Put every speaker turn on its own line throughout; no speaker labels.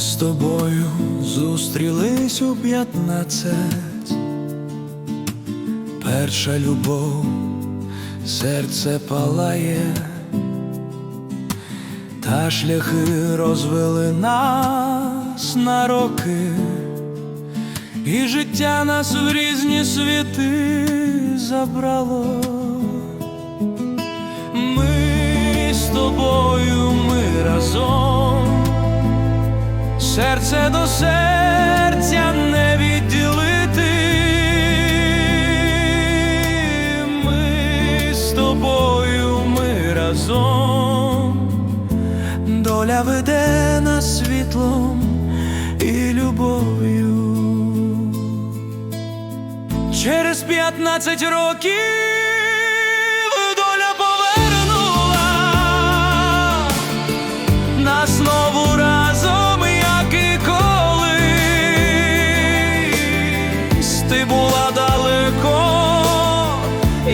З тобою зустрілись у п'ятнадцять, перша любов, серце палає, та шляхи розвели нас на роки, і життя нас в різні світи забрало. Ми з тобою, ми разом, серце до серця не відділити. Ми з тобою, ми разом, доля веде нас світлом і любов'ю. Через п'ятнадцять років доля повернула нас знову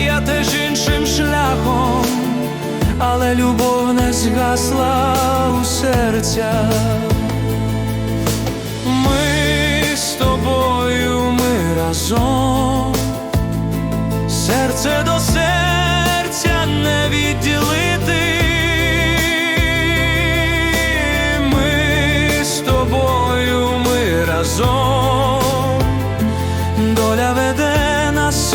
я теж іншим шляхом, але любов не згасла у серцях. Ми з тобою, ми разом, серце до серця не відділити. Ми з тобою, ми разом, доля веде нас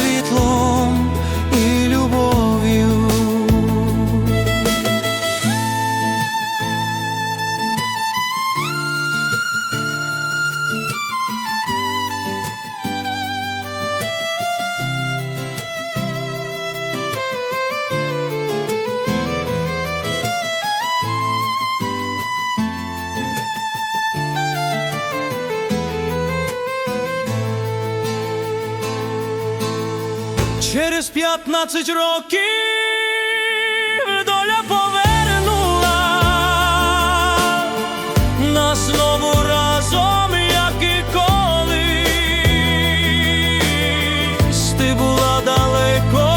Через п'ятнадцять років доля повернула нас знову разом, як і колись ти була далеко,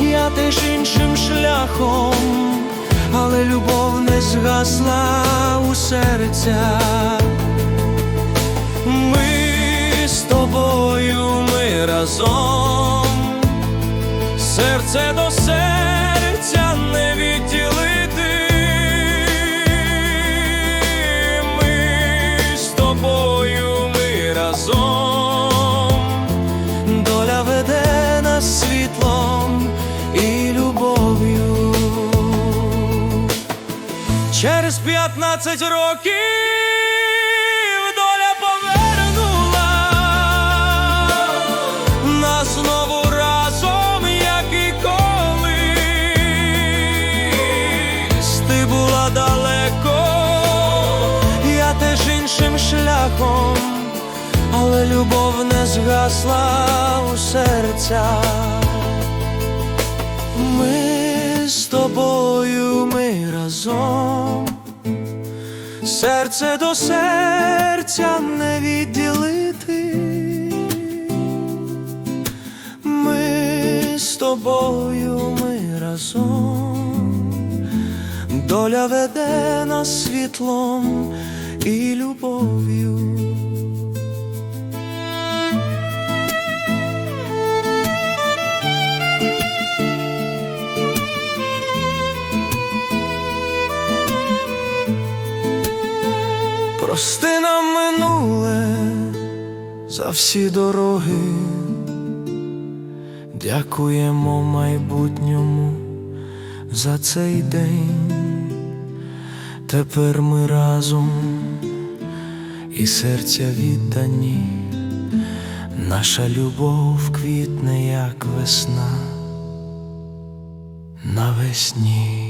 я теж іншим шляхом, але любов не згасла у серцях. Ми з тобою, ми разом, серце до серця не відділити. Ми з тобою, ми разом, доля веде нас світлом і любов'ю. Через п'ятнадцять років далеко, я теж іншим шляхом, але любов не згасла у серцях. Ми з тобою, ми разом, серце до серця не відділити. Ми з тобою, ми разом, доля веде нас світлом і любов'ю. Прости нам минуле за всі дороги, дякуємо майбутньому за цей день. Тепер ми разом. І серця віддані, наша любов квітне, як весна. Навесні.